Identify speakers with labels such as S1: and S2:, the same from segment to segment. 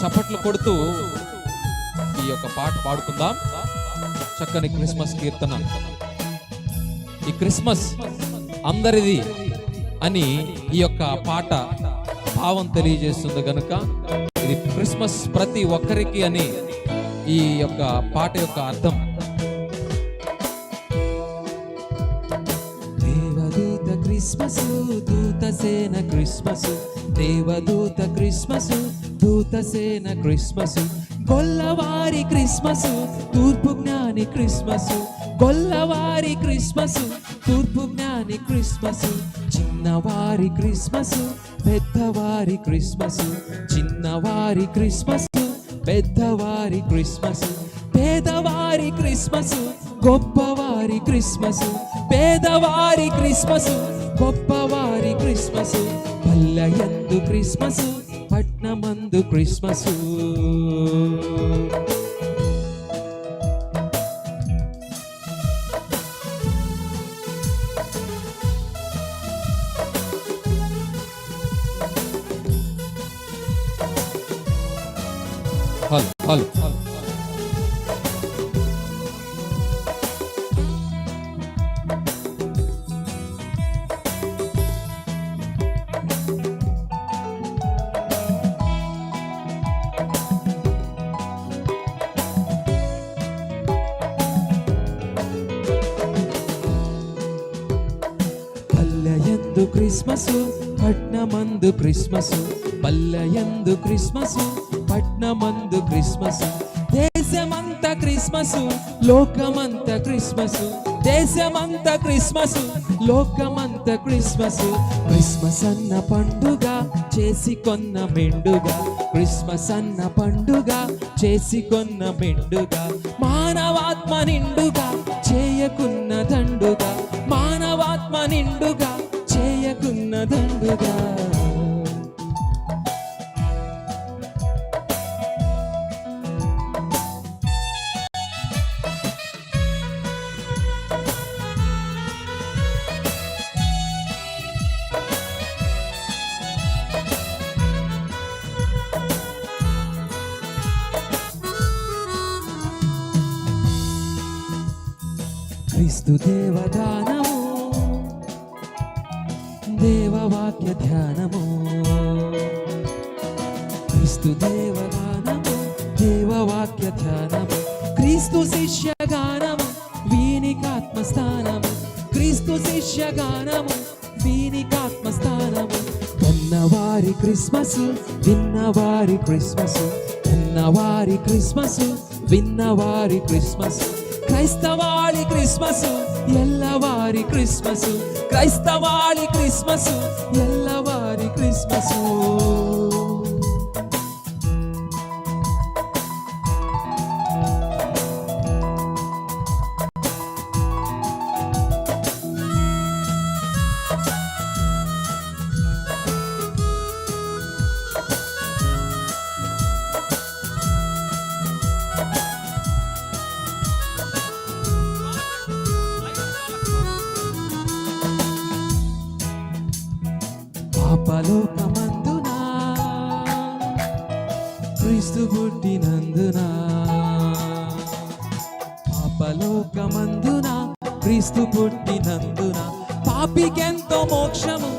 S1: చప్పట్లు కొడుతూ ఈ యొక్క పాట పాడుకుందాం. చక్కని క్రిస్మస్ కీర్తన. ఈ క్రిస్మస్ అందరిది అని ఈ యొక్క పాట భావం తెలియజేస్తుంది కనుక ఇది క్రిస్మస్ ప్రతి ఒక్కరికి అని ఈ యొక్క పాట యొక్క అర్థం. దేవదూత క్రిస్మస్ దూత సేన క్రిస్మస్ దేవదూత క్రిస్మస్ దూత సేన క్రిస్మస్ గొల్లవారి క్రిస్మస్ తూర్పు జ్ఞాని క్రిస్మస్ గొల్లవారి క్రిస్మస్ తూర్పు జ్ఞాని క్రిస్మస్ చిన్నవారి క్రిస్మస్ పెద్దవారి క్రిస్మస్ చిన్నవారి క్రిస్మస్ పెద్దవారి క్రిస్మస్ పేదవారి క్రిస్మస్ గొప్పవారి క్రిస్మస్ పేదవారి క్రిస్మస్ గొప్పవారి క్రిస్మస్ పల్లెయందు Christmas పట్నమందు Christmas hello hello hello Christmas పట్నమందు Christmas పల్లయందు క్రిస్మస్ పట్నమందు క్రిస్మస్. దేశమంత క్రిస్మస్ లోకమంత క్రిస్మస్. దేశమంత క్రిస్మస్ లోకమంత క్రిస్మస్. క్రిస్మస్ అన్న పండుగ చేసి కొన్న మెండుగా. క్రిస్మస్ అన్న పండుగ చేసి కొన్న మెండుగా. మానవాత్మ నిండుగా చేయకున్న దండుగా. మానవాత్మ నిండుగా చేయకున్నదండుగా క్రీస్తు దేవదానం దేవవాక్య ధ్యానము. క్రీస్తు దేవగానము దేవవాక్య ధ్యానము. క్రీస్తు శిష్యగానము వీనికాత్మస్థానము. క్రీస్తు శిష్యగానము వీనికాత్మస్థానము. కన్నవారి క్రిస్మస్ విన్నవారి క్రిస్మస్. కన్నవారి క్రిస్మస్ విన్నవారి క్రిస్మస్. క్రైస్తవారి క్రైస్తవాళి క్రిస్మస్ ఎల్లవారి క్రిస్మస్ క్రైస్తవాళి క్రిస్మస్ ఎల్లవారి క్రిస్మస్. పాపలోకమందున క్రీస్తు పుట్టినందున? పాపలోకమందున? క్రీస్తు పుట్టినందున? పాపికెంతో మోక్షము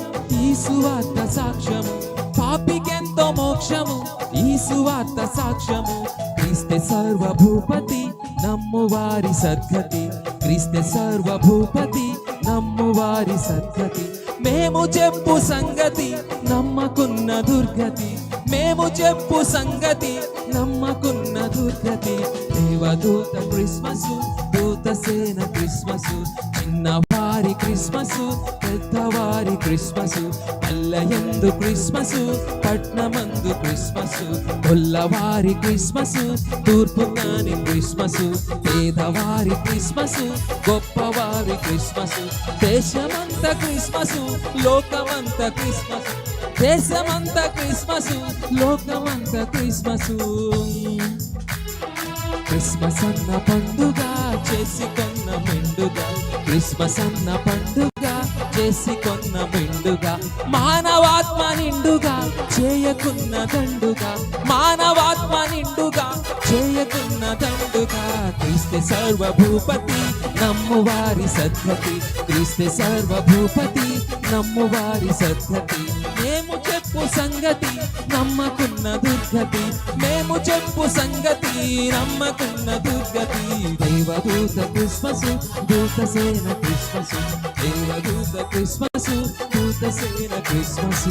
S1: ఈ సువార్త సాక్ష్యము. పాపికెంతో మోక్షము ఈ సువార్త సాక్ష్యము. క్రీస్తే సర్వభూపతి నమ్మువారి సద్గతి. క్రీస్తే సర్వభూపతి వారి సద్గతి. మేము చెప్పు సంగతి నమ్మకున్న దుర్గతి. మేము చెప్పు సంగతి నమ్మకున్న దుర్గతి. దేవదూత క్రిస్మస్ దూత సేన క్రిస్మస్ చిన్న చిన్నవారి క్రిస్మస్ పెద్దవారి క్రిస్మస్ పల్లెయందు క్రిస్మస్ పట్నమందు క్రిస్మస్ కొల్లవారి క్రిస్మస్ తూర్పు నాని క్రిస్మస్ పేదవారి క్రిస్మస్ గొప్పవారి క్రిస్మస్ దేశమంత క్రిస్మస్ లోకమంత క్రిస్మస్ దేశమంత క్రిస్మస్ లోకమంత క్రిస్మస్. క్రిస్మస్ అన్న పండుగ చేసుకున్న మెండుగా. క్రిస్మస్ అన్న పండుగ చేసి కొన్న మెండుగా. మానవాత్మ నిండుగా చేయకున్న దండుగా. మానవాత్మ నిండుగా చేయకున్న దండుగా. క్రిస్తే సర్వభూపతి నమ్మువారి సద్గతి. క్రిస్తే సర్వభూపతి నమ్మువారి సద్గతి. మేము చెప్పు సంగతి నమ్మకున్న దుర్గతి. మేము చెప్పు సంగతి నమ్మకున్న దుర్గతి. దేవదూత క్రిస్మస్ దూత సేన క్రిస్మస్ దేవదూత క్రిస్మస్ దూత సేన క్రిస్మస్